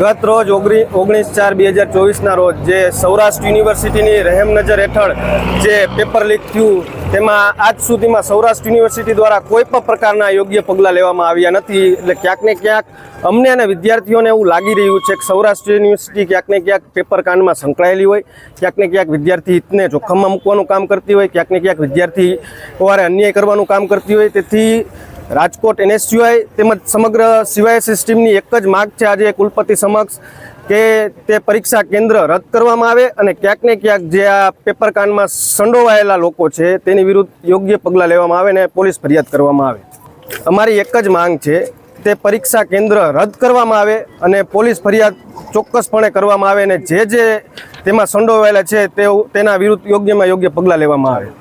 ગત રોજ ઓગણી ઓગણીસ ચાર બે હજાર ચોવીસના રોજ જે સૌરાષ્ટ્ર યુનિવર્સિટીની રહેમ નજર હેઠળ જે પેપર લીક થયું, તેમાં આજ સુધીમાં સૌરાષ્ટ્ર યુનિવર્સિટી દ્વારા કોઈ પણ પ્રકારના યોગ્ય પગલાં લેવામાં આવ્યા નથી. એટલે ક્યાંક ને ક્યાંક અમને અને વિદ્યાર્થીઓને એવું લાગી રહ્યું છે કે સૌરાષ્ટ્ર યુનિવર્સિટી ક્યાંક ને ક્યાંક પેપર કાંડમાં સંકળાયેલી હોય, ક્યાંક ને ક્યાંક વિદ્યાર્થી હિતને જોખમમાં મૂકવાનું કામ કરતી હોય, ક્યાંક ને ક્યાંક વિદ્યાર્થી વારે અન્યાય કરવાનું કામ કરતી હોય. તેથી રાજકોટ એનએસયુઆઈ તેમજ સમગ્ર સીવાય સિસ્ટમની એક જ માગ છે આજે કુલપતિ સમક્ષ કે તે પરીક્ષા કેન્દ્ર રદ કરવામાં આવે અને ક્યાંક ને ક્યાંક જે આ પેપર કાનમાં સંડોવાયેલા લોકો છે તેની વિરુદ્ધ યોગ્ય પગલાં લેવામાં આવે અને પોલીસ ફરિયાદ કરવામાં આવે. અમારી એક જ માંગ છે તે પરીક્ષા કેન્દ્ર રદ કરવામાં આવે અને પોલીસ ફરિયાદ ચોક્કસપણે કરવામાં આવે અને જે જે તેમાં સંડોવાયેલા છે તેના વિરુદ્ધ યોગ્યમાં યોગ્ય પગલાં લેવામાં આવે.